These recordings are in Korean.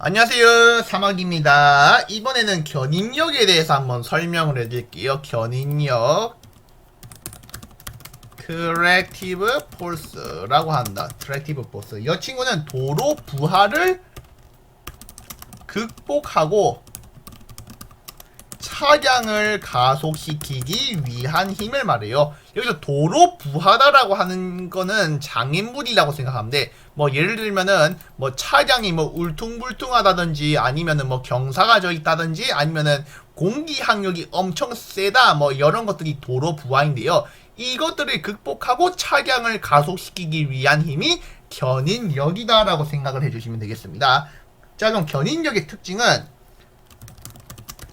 안녕하세요. 사막입니다. 이번에는 견인력에 대해서 한번 설명을 해드릴게요. 견인력 트랙티브 폴스라고 한다. 트랙티브 폴스 이 친구는 도로 부하를 극복하고 차량을 가속시키기 위한 힘을 말해요. 여기서 도로 부하다라고 하는 거는 장애물이라고 생각하면 돼. 뭐 예를 들면은 뭐 차량이 뭐 울퉁불퉁하다든지 아니면은 뭐 경사가 져 있다든지 아니면은 공기 항력이 엄청 세다 뭐 이런 것들이 도로 부하인데요. 이것들을 극복하고 차량을 가속시키기 위한 힘이 견인력이다라고 생각을 해주시면 되겠습니다. 자 그럼 견인력의 특징은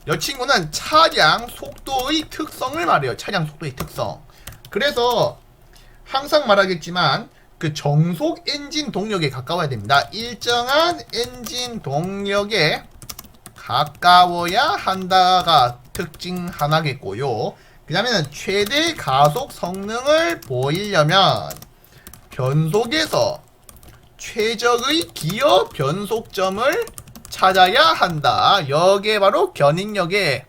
이 친구는 차량 속도의 특성을 말해요. 차량 속도의 특성. 그래서 항상 말하겠지만 그 정속 엔진 동력에 가까워야 됩니다. 일정한 엔진 동력에 가까워야 한다가 특징 하나겠고요. 그 다음에는 최대 가속 성능을 보이려면 변속에서 최적의 기어 변속점을 찾아야 한다. 여기에 바로 견인력의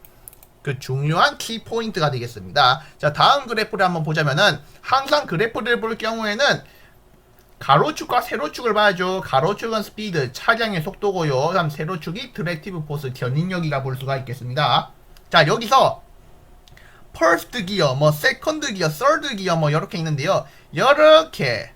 그 중요한 키 포인트가 되겠습니다. 자, 다음 그래프를 한번 보자면은 항상 그래프를 볼 경우에는 가로축과 세로축을 봐야죠. 가로축은 스피드, 차량의 속도고요. 다음 세로축이 트랙티브 포스, 견인력이라 볼 수가 있겠습니다. 자, 여기서 퍼스트 기어, 뭐 세컨드 기어, 서드 기어 뭐 이렇게 있는데요. 이렇게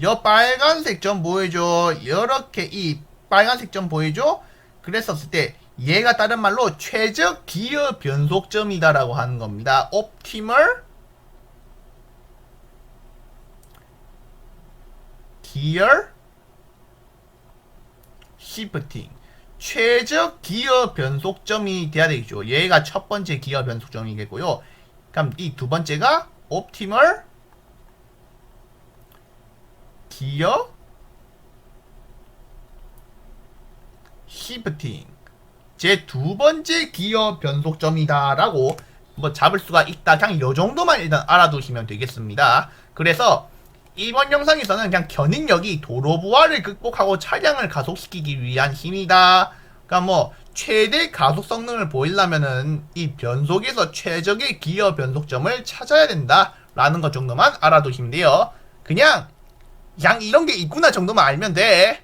여 빨간색 점 보여줘. 이렇게 이 빨간색 점 보이죠? 그랬었을 때 얘가 다른 말로 최적 기어 변속점이다라고 하는 겁니다. optimal gear shifting 최적 기어 변속점이 돼야 되겠죠. 얘가 첫 번째 기어 변속점이겠고요. 그럼 이 두 번째가 optimal 기어 시프팅 제 두 번째 기어 변속점이다라고 뭐 잡을 수가 있다. 그냥 요 정도만 일단 알아두시면 되겠습니다. 그래서 이번 영상에서는 그냥 견인력이 도로 부하를 극복하고 차량을 가속시키기 위한 힘이다. 그러니까 뭐 최대 가속 성능을 보이려면은 이 변속에서 최적의 기어 변속점을 찾아야 된다 라는 것 정도만 알아두시면 돼요. 그냥 그냥 이런 게 있구나 정도만 알면 돼.